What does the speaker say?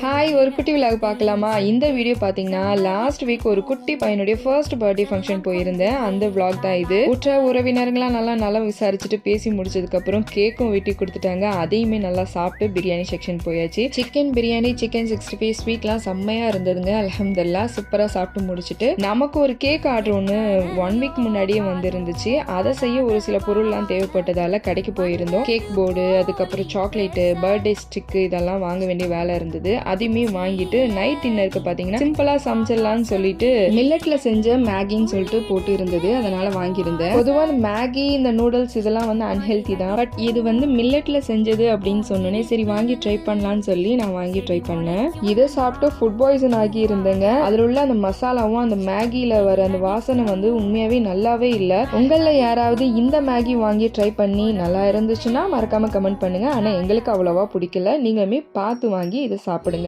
Hi ஒரு குட்டி விழாவை பார்க்கலாமா? இந்த வீடியோ பார்த்தீங்கன்னா லாஸ்ட் வீக் ஒரு குட்டி பையனுடைய ஃபர்ஸ்ட் பர்த்டே ஃபங்க்ஷன் போயிருந்தேன். அந்த விளாக் தான் இது. உற்ற உறவினர்களாம் நல்லா நல்லா விசாரிச்சுட்டு பேசி முடிச்சதுக்கப்புறம் கேக்கும் வெட்டி கொடுத்துட்டாங்க. அதையுமே நல்லா சாப்பிட்டு பிரியாணி செக்ஷன் போயாச்சு. Chicken biryani chicken sixty five ஸ்வீட்லாம் செம்மையாக இருந்ததுங்க. அலமதுல்லா சூப்பராக சாப்பிட்டு முடிச்சுட்டு நமக்கு ஒரு கேக் ஆர்டர் ஒன்று ஒன் வீக் முன்னாடியே வந்துருந்துச்சு. அதை செய்ய ஒரு சில பொருள்லாம் தேவைப்பட்டதால கடைக்கு போயிருந்தோம். கேக் போர்டு அதுக்கப்புறம் சாக்லேட்டு பர்த்டே ஸ்டிக்கு இதெல்லாம் வாங்க வேண்டிய வேலை இருந்தது. அதையுமே வாங்கிட்டு நைட் டின்னருக்கு பார்த்தீங்கன்னா சிம்பிளாக சமைச்சிடலான்னு சொல்லிட்டு மில்லட்டில் செஞ்ச மேகின்னு சொல்லிட்டு போட்டு இருந்தது. அதனால் வாங்கியிருந்தேன். பொதுவாக மேகி இந்த நூடுல்ஸ் இதெல்லாம் வந்து அன்ஹெல்த்தி தான். பட் இது வந்து மில்லட்டில் செஞ்சது அப்படின்னு சொன்னோன்னே சரி வாங்கி ட்ரை பண்ணலான்னு சொல்லி நான் வாங்கி ட்ரை பண்ணேன். இதை சாப்பிட்டு ஃபுட் பாய்சன் ஆகி இருந்தேங்க. அதில் உள்ள அந்த மசாலாவும் அந்த மேகியில் வர அந்த வாசனை வந்து உண்மையாகவே நல்லாவே இல்லை. உங்களில் யாராவது இந்த மேகி வாங்கி ட்ரை பண்ணி நல்லா இருந்துச்சுன்னா மறக்காம கமெண்ட் பண்ணுங்கள் ஆனால் எங்களுக்கு அவ்வளோவா பிடிக்கல. நீங்களுமே பார்த்து வாங்கி இதை சாப்பிடுங்க.